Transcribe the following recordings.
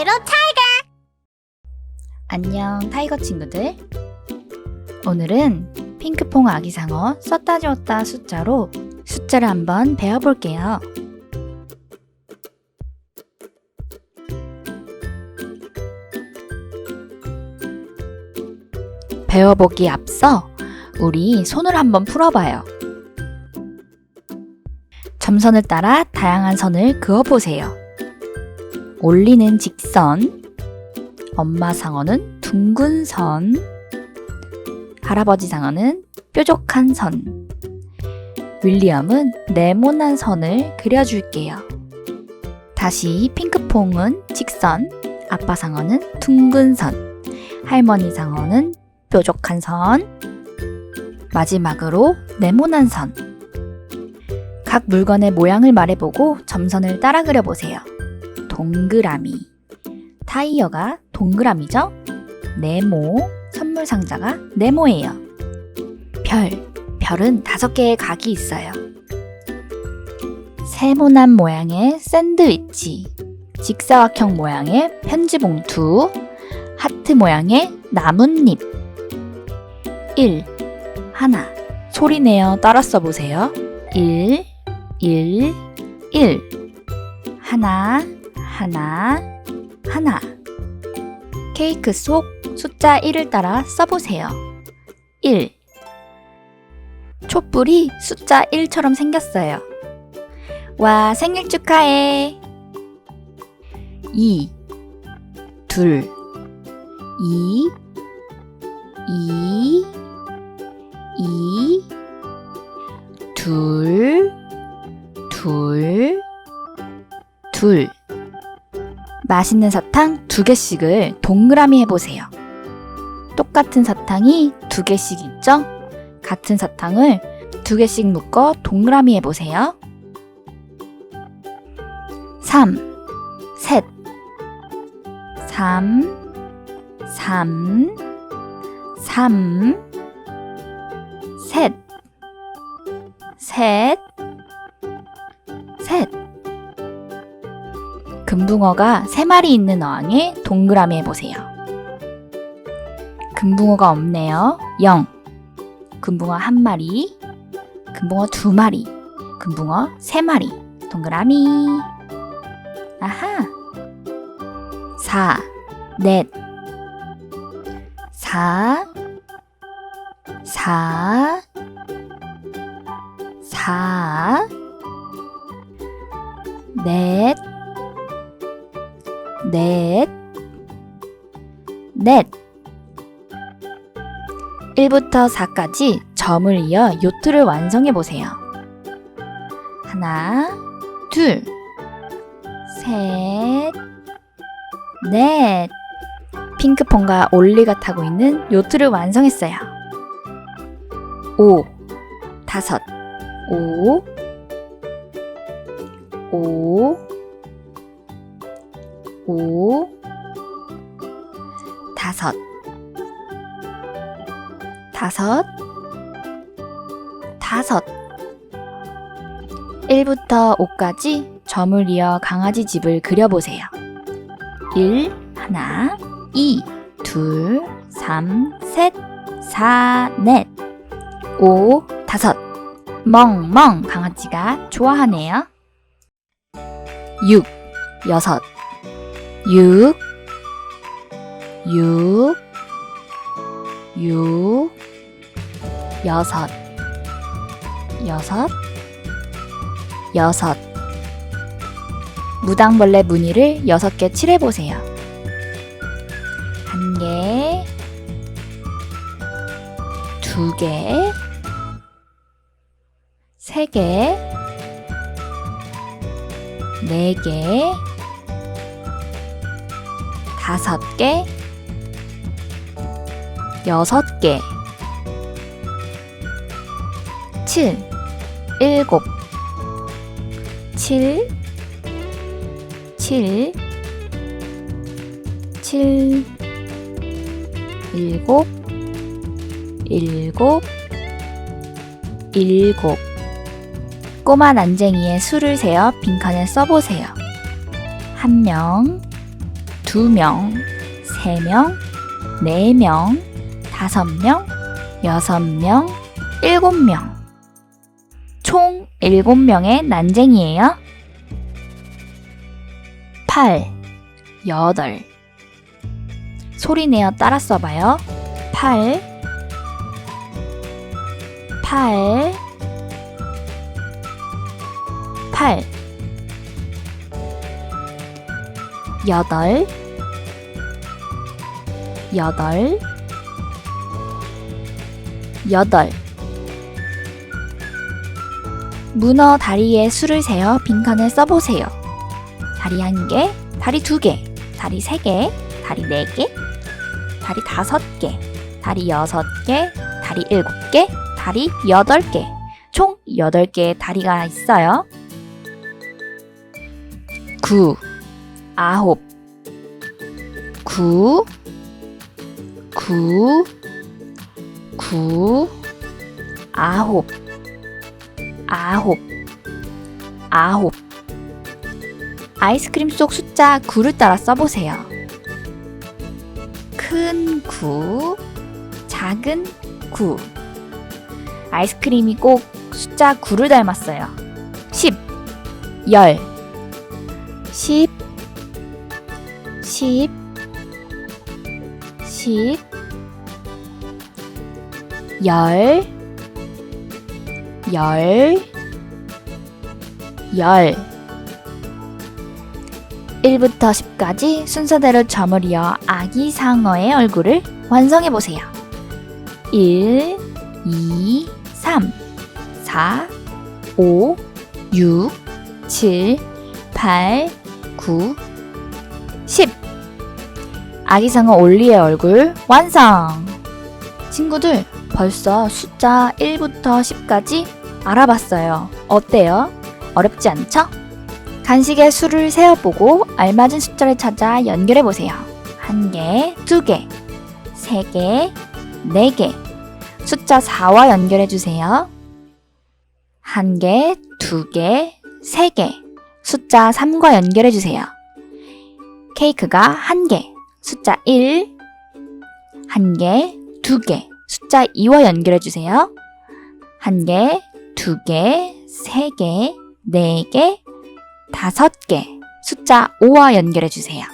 나베로 타이거 안녕 타이거 친구들. 오늘은 핑크퐁 아기상어 썼다 지웠다 숫자로 숫자를 한번 배워볼게요. 배워보기 앞서 우리 손을 한번 풀어봐요. 점선을 따라 다양한 선을 그어보세요 올리는 직선 엄마 상어는 둥근 선, 할아버지 상어는 뾰족한 선, 윌리엄은 네모난 선을 그려줄게요. 다시 핑크퐁은 직선, 아빠 상어는 둥근 선, 할머니 상어는 뾰족한 선, 마지막으로 네모난 선. 각 물건의 모양을 말해보고 점선을 따라 그려보세요. 동그라미. 타이어가 동그라미죠? 네모, 선물 상자가 네모예요. 별, 별은 다섯 개의 각이 있어요. 세모난 모양의 샌드위치, 직사각형 모양의 편지 봉투, 하트 모양의 나뭇잎. 1. 하나. 소리 내어 따라 써보세요. 1, 1, 1. 하나, 하나, 하나. 케이크 속 숫자 1을 따라 써보세요. 1. 촛불이 숫자 1처럼 생겼어요. 와, 생일 축하해. 2. 둘. 2. 2. 2. 둘. 둘. 둘. 맛있는 사탕 두 개씩을 동그라미 해보세요. 똑같은 사탕이 두 개씩 있죠? 같은 사탕을 두 개씩 묶어 동그라미 해보세요. 3. 셋. 3. 3. 3. 셋. 셋. 셋. 금붕어가 세 마리 있는 어항에 동그라미 해보세요. 금붕어가 없네요. 0. 금붕어 한 마리. 금붕어 두 마리. 금붕어 세 마리. 동그라미. 아하. 4. 넷. 4. 4. 4. 넷. 넷, 넷. 1부터 4까지 점을 이어 요트를 완성해 보세요. 하나, 둘, 셋, 넷. 핑크퐁과 올리가 타고 있는 요트를 완성했어요. 5, 다섯, 5, 5, 오, 다섯, 다섯, 다섯. 1부터 5까지 점을 이어 강아지 집을 그려보세요. 1, 하나, 2, 둘, 3, 셋, 4, 넷, 5, 다섯. 멍멍 강아지가 좋아하네요. 6, 여섯, 6 6 6 여섯. 여섯. 여섯. 무당벌레 무늬를 여섯 개 칠해보세요. 한 개, 두 개, 세 개, 네 개, 다섯 개, 여섯 개, 칠, 일곱, 칠, 칠, 칠, 일곱, 일곱, 일곱. 꼬마 난쟁이의 수를 세어 빈칸에 써보세요. 한 명, 2명, 3명, 4명, 5명, 6명, 7명. 총 7명의 난쟁이에요. 8, 8. 소리 내어 따라 써봐요. 8, 8, 8. 여덟, 여덟, 여덟. 문어 다리에 수를 세어 빈칸을 써보세요. 다리 한 개, 다리 두 개, 다리 세 개, 다리 네 개, 다리 다섯 개, 다리 여섯 개, 다리 일곱 개, 다리 여덟 개. 총 여덟 개의 다리가 있어요. 구, 아홉, 구, 구, 구, 아홉, 아홉, 아홉. 아이스크림 속 숫자 9를 따라 써보세요. 큰 구, 작은 구. 아이스크림이 꼭 숫자 9를 닮았어요. 10, 열, 10, 10, 10, 열, 열, 열. 1부터 10까지 순서대로 점을 이어 아기 상어의 얼굴을 완성해 보세요. 1, 2, 3, 4, 5, 6, 7, 8, 9, 10. 아기 상어 올리의 얼굴 완성! 친구들, 벌써 숫자 1부터 10까지 알아봤어요. 어때요? 어렵지 않죠? 간식의 수를 세어보고 알맞은 숫자를 찾아 연결해보세요. 한 개, 두 개, 세 개, 네 개. 숫자 4와 연결해주세요. 한 개, 두 개, 세 개. 숫자 3과 연결해주세요. 케이크가 한 개, 숫자 1, 한 개, 두 개, 숫자 2와 연결해주세요. 한 개, 두 개, 세 개, 네 개, 다섯 개, 숫자 5와 연결해주세요.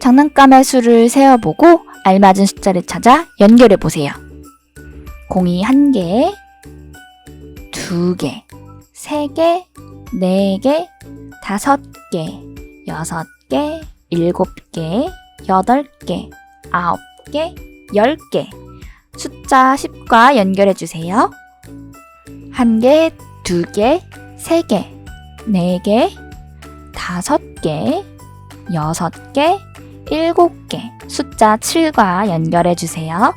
장난감의 수를 세어보고 알맞은 숫자를 찾아 연결해보세요. 공이 한 개, 두 개, 세 개, 네 개, 다섯 개, 여섯 개, 일곱 개, 여덟 개, 아홉 개, 열 개. 숫자 10과 연결해 주세요. 한 개, 두 개, 세 개, 네 개, 다섯 개, 여섯 개, 일곱 개. 숫자 7과 연결해 주세요.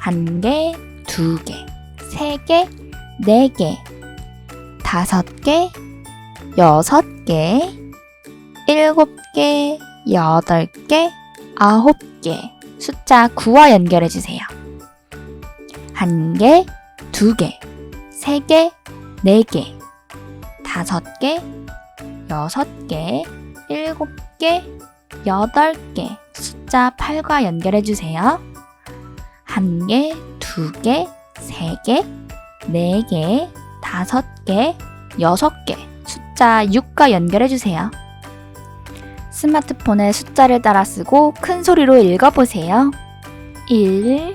한 개, 두 개, 세 개, 네 개, 다섯 개, 여섯 개, 일곱 개, 여덟 개, 아홉 개. 숫자 9와 연결해 주세요. 한 개, 두 개, 세 개, 네 개, 다섯 개, 여섯 개, 일곱 개, 여덟 개. 숫자 8과 연결해 주세요. 한 개, 두 개, 세 개, 네 개, 다섯 개, 여섯 개. 숫자 6과 연결해 주세요. 스마트폰에 숫자를 따라 쓰고 큰 소리로 읽어보세요. 1,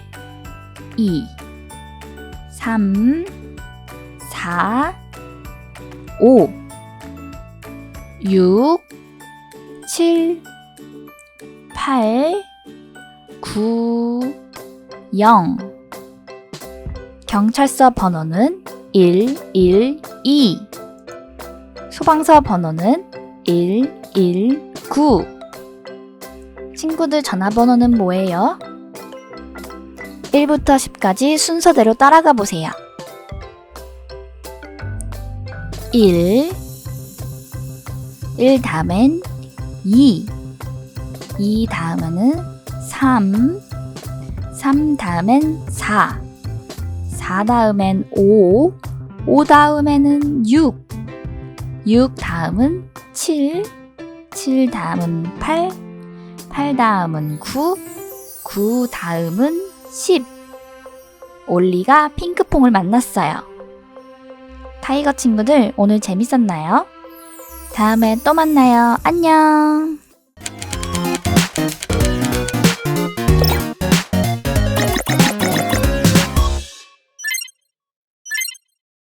2, 3, 4, 5, 6, 7, 8, 9, 0. 경찰서 번호는 112. 소방서 번호는 119. 친구들 전화번호는 뭐예요? 1부터 10까지 순서대로 따라가 보세요. 1 1 다음엔 2 2 다음에는 3 3 다음엔 4 4 다음엔 5 5 다음에는 6 6 다음은 7 7 다음은 8, 8 다음은 9, 9 다음은 10. 올리가 핑크퐁을 만났어요. 타이거 친구들 오늘 재밌었나요? 다음에 또 만나요. 안녕!